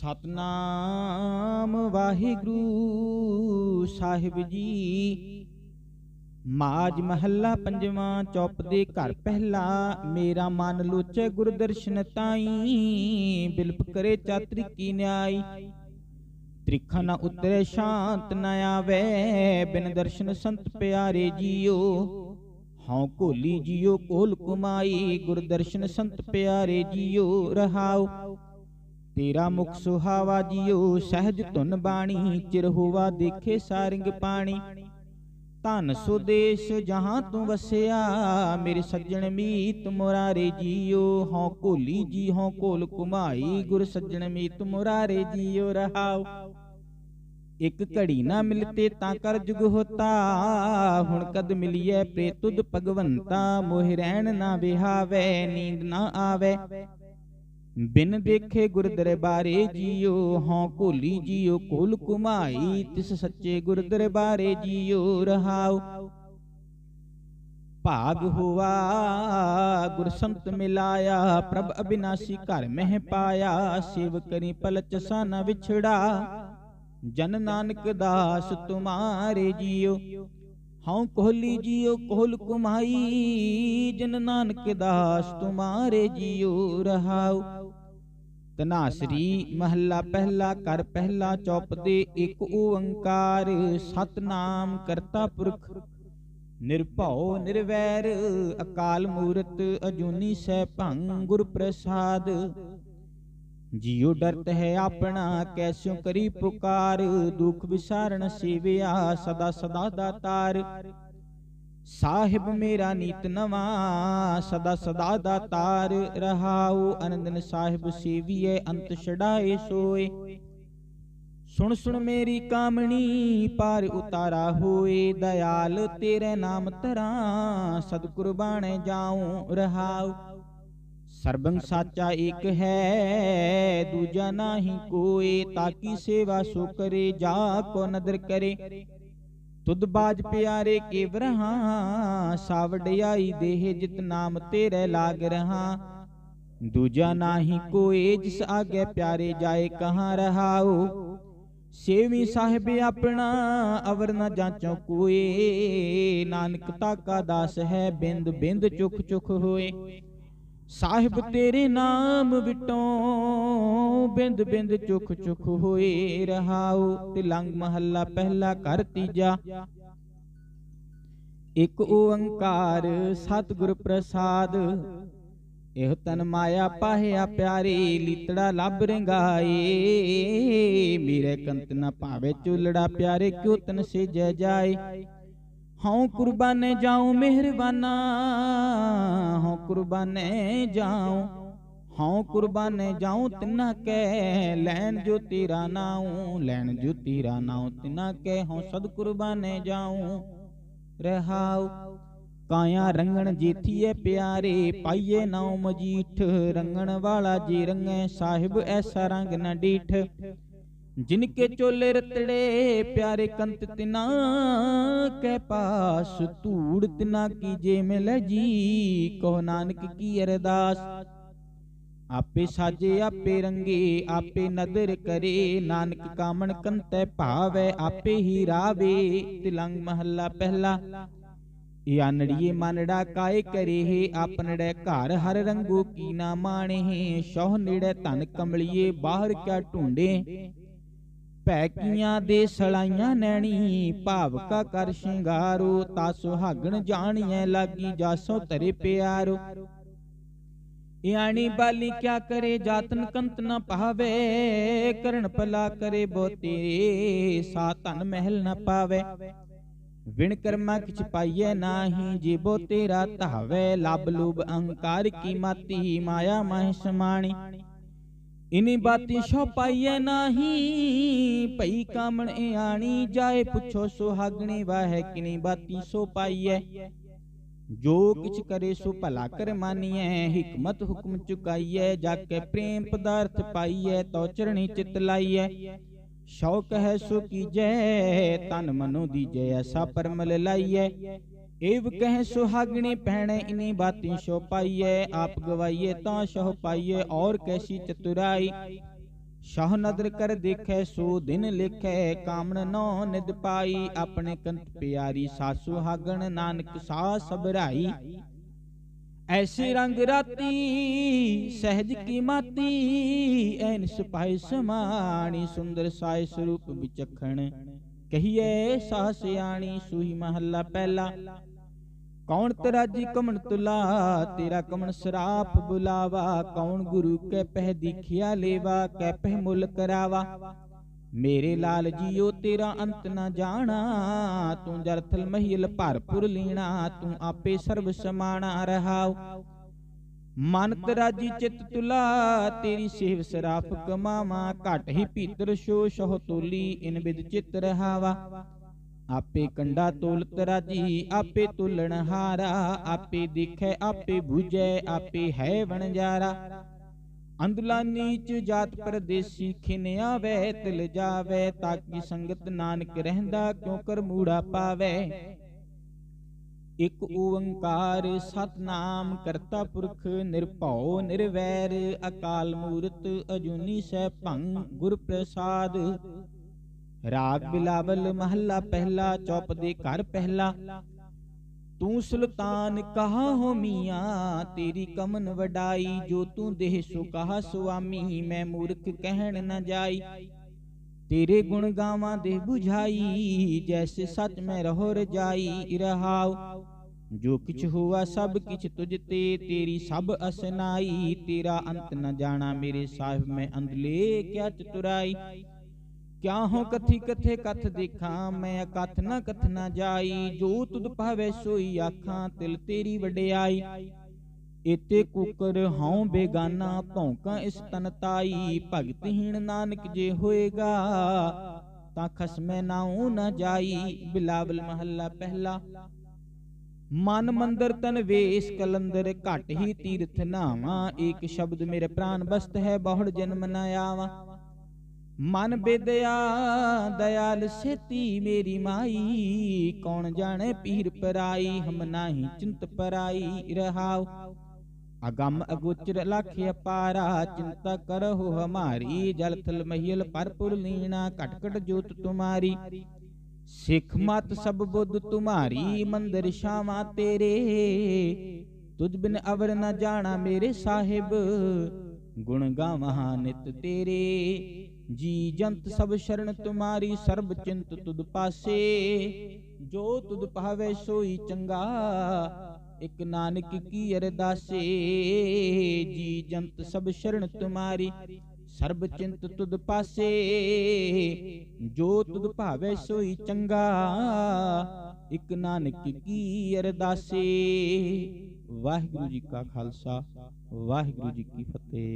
ਸਤਨਾਮ ਵਾਹਿਗੁਰੂ ਸਾਹਿਬ ਜੀ। ਮਾਜ ਮਹੱਲਾ ਪੰਜਵਾਂ ਚੌਪ ਦੇ ਘਰ ਪਹਿਲਾ, ਮੇਰਾ ਮਨ ਲੋਚੈ ਗੁਰਦਰਸ਼ਨ ਤਾਈ, ਬਿਲਪ ਕਰੇ ਚਾਤਰੀ ਕੀ ਨਿਆਈ। ਤ੍ਰਿਖਾ ਨਾ ਉਤਰੇ ਸ਼ਾਂਤ ਨ ਆਵੇ, ਬਿਨ ਦਰਸ਼ਨ ਸੰਤ ਪਿਆਰੇ ਜੀਓ। ਹਉ ਕੋਲੀ ਜੀਓ, ਕੋਲ ਕੁਮਾਈ ਗੁਰਦਰਸ਼ਨ ਸੰਤ ਪਿਆਰੇ ਜੀਓ ਰਹਾਓ ਤੇਰਾ ਮੁਖ ਸੁਹਾਵਾ ਜੀਓ, ਸਹਿਜ ਧੁਨ ਬਾਣੀ, ਚਿਰ ਹੋਵਾ ਦੇਖੇ ਸਾਰਿੰਗ ਪਾਣੀ। ਧਨ ਸੁਦੇਸ਼ ਜਹਾਂ ਤੂੰ ਵਸਿਆ, ਮੇਰੇ ਸੱਜਣ ਮੀਤ ਮੁਰਾਰੇ ਜੀਓ। ਹਉ ਕੋਲੀ ਜੀ, ਹਉ ਕੋਲ ਕੁਮਾਈ ਗੁਰ ਸੱਜਣ ਮੀਤ ਮੁਰਾਰੇ ਜੀਓ ਰਹਾਓ ਇੱਕ ਘੜੀ ਨਾ ਮਿਲਤੇ ਤਾਂ ਕਰ ਜੁਗ ਹੋਤਾ ਹੁਣ ਕਦ ਮਿਲੀਐ ਪ੍ਰੇਤੁਦ ਭਗਵੰਤਾ। ਮੋਹਿ ਰਹਿਣ ਨਾ ਵਿਹਾਵੇ, ਨੀਂਦ ਨਾ ਆਵੇ। ਬਿਨ ਦੇਖੇ ਗੁਰ ਦਰਬਾਰੇ ਜੀਓ, ਹਉ ਕੋਲੀ ਜੀਓ, ਕੋਲ ਕੁਮਾਈ ਤਿਸ ਸੱਚੇ ਗੁਰ ਦਰਬਾਰੇ ਜੀਓ, ਰਹਾਉ। ਭਾਗ ਹੋਆ ਗੁਰ ਸੰਤ ਮਿਲਾਇਆ, ਪ੍ਰਭ ਅਬਿਨਾਸੀ ਘਰ ਮਹਿ ਪਾਇਆ ਸੇਵ ਕਰੀ ਪਲਚ ਸਾਨਾ ਵਿਛੜਾ। ਜਨ ਨਾਨਕ ਦਾਸ ਤੁਮਾਰੇ ਜੀਓ, ਹਉ ਕੋਹਲੀ ਜੀਓ ਕੋਹਲ ਕੁਮਾਈ ਜਨ ਨਾਨਕ ਦਾਸ ਤੁਮਾਰੇ ਜੀਓ, ਰਹਾਉ। ਤਨਾਸਰੀ ਮਹੱਲਾ ਪਹਿਲਾ ਕਰ ਪਹਿਲਾ ਚੌਪ ਦੇ ਇੱਕ ਓੰਕਾਰ। ਸਤਨਾਮ ਕਰਤਾ ਪੁਰਖ। ਨਿਰਭਉ ਨਿਰਵੈਰ। ਅਕਾਲ ਮੂਰਤ ਅਜੂਨੀ ਸੈ ਭੰਗ ਗੁਰ ਪ੍ਰਸਾਦ ਜਿਉ ਡਰਤ ਹੈ ਆਪਣਾ ਕੈਸਿਉ ਕਰੀ ਪੁਕਾਰ। ਦੁਖ ਵਿਸਾਰਣ ਸੇਵਿਆ ਸਦਾ ਸਦਾ ਦਾਤਾਰ ਸਾਹਿਬ ਮੇਰਾ ਨੀਤ ਨਵਾਂ, ਸਦਾ ਸਦਾ ਤਾਰ ਰਹਾਉ, ਅਨੰਦਨ ਸਾਹਿਬ ਸੇਵੀਏ ਅੰਤ ਛੜਾਏ ਸੋਏ। ਸੁਣ ਸੁਣ ਮੇਰੀ ਕਾਮਣੀ ਪਾਰ ਉਤਾਰਾ ਹੋਏ। ਦਇਆਲ ਤੇਰੇ ਨਾਮ ਤਰਾ ਸਦ ਕੁਰਬਾਨੇ ਜਾਉ ਰਹਾਉ। ਸਰਬੰਗ ਸਾਚਾ ਇੱਕ ਹੈ, ਦੂਜਾ ਨਹੀਂ ਕੋਈ ਤਾਕੀ ਸੇਵਾ ਸੋ ਕਰੇ, ਜਾ ਕੋ ਨਦਰ ਕਰੇ। ਤੁਧ ਬਾਜ ਪਿਆਰੇ ਕੇ ਵਰਹਾ ਸਾਵੜਿਆਈ ਦੇਹ ਜਿਤ ਨਾਮ ਤੇਰੇ ਲਾਗ ਰਹਾ। ਦੂਜਾ ਨਾਹੀ ਕੋਈ ਜਿਸ ਆਗੇ ਪਿਆਰੇ ਜਾਏ ਕਹਾਂ ਰਹਾਉ। ਸੇਵੀ ਸਾਹਿਬ ਆਪਣਾ ਅਵਰ ਨ ਜਾਂਚੋ ਕੋਏ, ਨਾਨਕ ਤਾਕਾ ਦਾਸ ਹੈ ਬਿੰਦ ਬਿੰਦ ਚੁਖ ਚੁਖ ਹੋਏ। ਸਾਹਿਬ ਤੇਰੇ ਨਾਮ ਵਿਟੋਂ ਬਿੰਦ ਬਿੰਦ ਚੁਖ ਚੁਖ ਹੋਏ ਰਹਾਉ ਤਿਲੰਗ ਮਹੱਲਾ ਪਹਿਲਾ ਘਰ ਤੀਜਾ। ਇਕ ਓੰਕਾਰ ਸਤਿਗੁਰ ਪ੍ਰਸਾਦ ਇਹ ਤਨ ਮਾਇਆ ਪਾਹਿਆ ਪਿਆਰੇ ਲੀਤੜਾ ਲੱਭ ਰੰਗਾਏ। ਮੇਰੇ ਕੰਤ ਨਾ ਭਾਵੇ ਚੁਲੜਾ ਪਿਆਰੇ ਕਿਉ ਤਨ ਸੇ ਜੈ ਜਾਏ? ਹਉ ਕੁਰਬਾਨੇ ਜਾਉ ਮਿਹਰਬਾਨਾ। ਹਉ ਕੁਰਬਾਨੇ ਜਾਉ। ਹਉ ਕੁਰਬਾਨੇ ਜਾਉ ਤਿਨਾ ਕੈ ਲੈਣ ਜੋ ਤੇਰਾ ਨਾਉ ਲੈਣ ਜੋ ਤੇਰਾ ਨਾਉ ਤਿਨਾ ਕੈ ਹਉ ਸਦ ਕੁਰਬਾਨੇ ਜਾਉ। ਰਹਾਉ ਕਾਇਆ ਰੰਗਣ ਜੀਥੀਏ ਪਿਆਰੇ ਪਾਈਏ ਨਾਉ ਮਜੀਠ। ਰੰਗਣ ਵਾਲਾ ਜੀ ਰੰਗੇ ਸਾਹਿਬ ਐਸਾ ਰੰਗ ਨਾ ਡੀਠ। ਜਿਨ ਕੇ ਚੋਲੇ ਰਤੜੇ, ਪਿਆਰੇ ਕੰਤ ਤਿਨਾ ਕੈ ਪਾਸ ਧੂੜ ਤਿਨਾ ਕੀ ਜੇ ਮਿਲ ਜੀ, ਕਹੋ ਨਾਨਕ ਕੀ ਅਰਦਾਸ। ਆਪੇ ਸਾਜੇ, ਆਪੇ ਰੰਗੇ, ਆਪੇ ਨਦਰ ਕਰੇ, ਨਾਨਕ ਕਾਮਣ ਕੰਤੈ ਭਾਵੈ, ਆਪੇ ਹੀ ਰਾਵੇ, ਤਿਲੰਗ ਮਹੱਲਾ ਪਹਿਲਾ। ਯਾਨੜੀਏ ਮਨੜਾ ਕਾਏ ਕਰੇ ਆਪਨੜੇ ਘਰ ਹਰ ਰੰਗੂ ਕੀ ਨਾ ਮਾਣੇ ਸ਼ੋਹ ਨੇੜੇ ਧਨ ਕਮਲੀਏ, ਬਾਹਰ ਕਿਆ ਢੂੰਡੇ ਭੈ ਕੀਆਂ ਦੇ ਸਲਾਈਆਂ ਨੈਣੀ, ਭਾਵ ਕਰ ਸ਼ਿੰਗਾਰੋ ਤਾ ਸੁਹਾਗਣ ਜਾਣੀਐ ਲਾਗੀ ਜਾਸੋ ਤਰੇ ਪਿਆਰੋ। ਇਆਣੀ ਬਾਲੀ ਕਿਆ ਕਰੇ, ਜਾਤਨ ਕੰਤ ਨ ਪਾਵੇ ਕਰਨ ਭਲਾ ਕਰੇ ਬੋ ਤੇਰੇ ਸਾ ਧਨ ਮਹਿਲ ਨ ਪਾਵੇ। ਵਿਣ ਕਰਮਾ ਕਿਛ ਪਾਈਐ ਨਾਹੀ, ਜੀਬੋ ਤੇਰਾ ਧਾਵੇ ਲਬ ਲੂਬ ਅਹੰਕਾਰ ਕੀ ਮਾਤੀ, ਮਾਇਆ ਮਹਿ ਸਮਾਣੀ। ਇਨੀ ਬਾਤੀ ਸ਼ੋ ਪਾਈਐ ਨਾਹੀ ਭਈ ਕਾਮਣ ਆਣੀ ਜਾਏ ਪੁੱਛੋ ਸੁਹਾਗਣੀ ਵਾਹਿ ਕਿਨੀ ਬਾਤੀ ਸੋ ਪਾਈਐ। ਜੋ ਕਿਛ ਕਰੇ ਸੋ ਭਲਾ ਕਰ ਮਾਨੀਐ ਹਕਮਤ ਹੁਕਮ ਚੁਕਾਈਐ ਜਾ ਕੇ ਪ੍ਰੇਮ ਪਦਾਰਥ ਪਾਈਐ ਤੋ ਚਰਣੀ ਚਿਤ ਲਾਈਐ। ਸ਼ੌਕ ਹੈ ਸੋ ਕੀਜੈ ਤਨ ਮਨੋ ਦੀਜੈ ਐਸਾ ਪਰਮਲ ਲਾਈਐ। ਏਵ ਕਹਿ ਸੁਹਾਗਣੀ ਪਹਿਣੇ ਇਨੀ ਬਾਤੀ ਸ਼ੋ ਪਾਈਐ, ਆਪ ਗਵਾਈਏ ਤਾਂ ਸ਼ੋ ਪਾਈਐ, ਔਰ ਕੈਸੀ ਚਤੁਰਾਈ। ਸ਼ਾਹ ਨਦਰ ਕਰ ਦੇਖੈ, ਸੋ ਦਿਨ ਲਿਖੈ, ਕਾਮਣ ਨੋ ਨਿਦ ਪਾਈ। ਆਪਣੇ ਕੰਤ ਪਿਆਰੀ ਸਾਸੂ ਹਾਗਣ, ਨਾਨਕ ਸਾ ਸਬਰਾਈ ਐਸੀ ਰੰਗ ਰਾਤੀ, ਸਹਿਜ ਕੀ ਮਾਤੀ, ਐਨ ਸਿਪਾਹੀ ਸਮਾਣੀ, ਸੁੰਦਰ ਸਾਇ ਸਰੂਪ ਵਿਚਖਣ। ਕਹੀਏ ਸਾਹ ਸਿਆਣੀ, ਸੂਹੀ ਮਹੱਲਾ ਪਹਿਲਾ। ਕੌਣ ਤਰਾਜੀ ਕਮਣ ਤੁਲਾ ਤੇਰਾ ਕਮਣ ਸਰਾਪ ਬੁਲਾਵਾ ਕੌਣ ਗੁਰੂ ਕੈ ਪਹਿ ਦੀਖਿਆ ਲੇਵਾ ਕੈ ਪਹਿ ਮੁੱਲ ਕਰਾਵਾ। ਮੇਰੇ ਲਾਲ ਜੀਓ ਤੇਰਾ ਅੰਤ ਨਾ ਜਾਣਾ ਤੂੰ ਜਰਥਲ ਮਹੀਲ ਭਰਪੁਰ ਲੀਣਾ ਤੂੰ ਆਪੇ ਸਰਬ ਸਮਾਣਾ ਰਹਾਉ ਮਨ ਤਰਾਜੀ ਚਿਤ ਤੁਲਾ ਤੇਰੀ ਸੇਵ ਸਰਾਫ ਕਮਾਵਾ ਘਟ ਹੀ ਭੀਤਰ ਸ਼ੋ ਸ਼ਹ ਤੋਲੀ ਇਨ ਬਿਦ ਚਿਤ ਰਹਾਵਾ। ਆਪੇ ਕੰਡਾ ਤੋਲ ਤਰਾਜੀ ਆਪੇ ਤੁਲਣ ਹਾਰਾ ਆਪੇ ਦੇਖੈ ਆਪੇ ਬੁਝੈ ਆਪੇ ਹੈ ਵਣਜਾਰਾ। ਅੰਦਲਾ ਨੀਚ ਜਾਤ ਪਰਦੇਸੀ ਖਿਨਿਆ ਵੈ ਤਿਲ ਜਾਵੇ ਤਾਕੀ ਸੰਗਤ ਨਾਨਕ ਰਹਿੰਦਾ ਕਿਉ ਕਰ ਮੂੜਾ ਪਾਵੇ? ਇਕ ਓੰਕਾਰ ਸਤਨਾਮ ਕਰਤਾ ਪੁਰਖ ਨਿਰਭਉ ਨਿਰਵੈਰ ਅਕਾਲ ਮੂਰਤ ਅਜੂਨੀ ਸੈ ਭੰਗ ਗੁਰ ਪ੍ਰਸਾਦ ਰਾਗ ਬਿਲਾਵਲ ਮਹੱਲਾ ਪਹਿਲਾ, ਚੌਪ ਦੇ ਘਰ ਪਹਿਲਾ। ਤੂੰ ਸੁਲਤਾਨ ਕਹਾ ਹੋ ਮੀਆਂ? ਤੇਰੀ ਕਮਨ ਵਡਾਈ, ਜੋ ਤੂੰ ਦੇਹ ਸੋ ਕਹਾ ਸੁਆਮੀ? ਮੈਂ ਮੂਰਖ ਕਹਿਣ ਨਾ ਜਾਈ। ਤੇਰੇ ਗੁਣ ਗਾਵਾਂ ਦੇ 부ਝਾਈ ਜੈਸੇ ਸੱਚ ਮੈਂ ਰਹੋ ਰਜਾਈ। ਰਹਾਉ, ਜੋ ਕਿਛ ਹੁਆ ਸਭ ਕਿਛ ਤੁਝ ਤੇ, ਤੇਰੀ ਸਭ ਅਸਨਾਈ। ਤੇਰਾ ਅੰਤ ਨ ਜਾਣਾ ਮੇਰੇ ਸਾਹਿਬ, ਮੈਂ ਅੰਦਲੇ ਕਿਆ ਚਤੁਰਾਈ ਕਿਆ ਹੋ ਕਥੀ ਕਥੇ ਕਥ ਦੇਖਾਂ, ਮੈਂ ਅਕਥ ਨਾ ਕਥ ਨਾ ਜਾਈ, ਜੋ ਤੁਧ ਭਾਵੇ ਸੋਈ ਆਖਾਂ, ਤਿਲ ਤੇਰੀ ਵਡਿਆਈ। ਇਤੇ ਕੁਕਰ ਹਉ ਬੇਗਾਨਾ ਭੌਂਕਾਂ ਇਸ ਤਨ ਤਾਈ ਭਗਤਹੀਣ ਨਾਨਕ ਜੇ ਹੋਏਗਾ, ਤਾਂ ਖਸਮੈ ਨਾਉ ਨ ਜਾਈ, ਬਿਲਾਵਲ ਮਹੱਲਾ ਪਹਿਲਾ। ਮਨ ਮੰਦਰ ਤਨ ਵੇਸ, ਕਲੰਦਰ ਘਟ ਹੀ ਤੀਰਥ ਨਾਵਾ, ਏਕ ਸ਼ਬਦ ਮੇਰੇ ਪ੍ਰਾਨ ਬਸਤ ਹੈ, ਬਹੁੜ ਜਨਮ ਨ ਆਵਾ। ਮਨ ਬੇਦਿਆ ਦਇਆਲ ਸੇਤੀ ਮੇਰੀ ਮਾਈ। ਕੌਣ ਜਾਣੇ ਪੀਰ ਪਰਾਈ, ਹਮ ਨਾਹੀ ਚਿੰਤ ਪਰਾਈ, ਰਹਾਉ। ਅਗੰਮ ਅਗੋਚਰ ਲਖ ਅਪਾਰਾ, ਚਿੰਤਾ ਕਰਹੁ ਹਮਾਰੀ। ਜਲ ਥਲ ਮਹੀਲ ਪਰਪੁਰ ਲੀਣਾ, ਘਟ ਘਟ ਜੋਤ ਤੁਮਾਰੀ। ਸਿੱਖ ਮਤ ਸਭ ਬੁੱਧ ਤੁਮਾਰੀ, ਮੰਦਰ ਸ਼ਾਮਾ ਤੇਰੇ। ਤੁਝ ਬਿਨ ਅਵਰ ਨ ਜਾਣਾ ਮੇਰੇ ਸਾਹਿਬ। ਗੁਣ ਗਾਵਾਂ ਨਿਤ ਤੇਰੇ। ਜੀ ਜੰਤ ਸਭ ਸ਼ਰਨ ਤੁਮਾਰੀ, ਸਰਬ ਚਿੰਤ ਤੁਧ ਪਾਸੇ। ਜੋ ਤੁਧ ਭਾਵੇ ਸੋਈ ਚੰਗਾ, ਇਕ ਨਾਨਕ ਕੀ ਅਰਦਾਸੇ। ਜੀ ਜੰਤ ਸਭ ਸ਼ਰਨ ਤੁਮਾਰੀ, ਸਰਬ ਚਿੰਤ ਤੁਧ ਪਾਸੇ। ਜੋ ਤੁਧ ਭਾਵੇ ਸੋਈ ਚੰਗਾ, ਇਕ ਨਾਨਕ ਕੀ ਅਰਦਾਸੇ। ਵਾਹਿਗੁਰੂ ਜੀ ਕਾ ਖਾਲਸਾ, ਵਾਹਿਗੁਰੂ ਜੀ ਕੀ ਫਤਿਹ।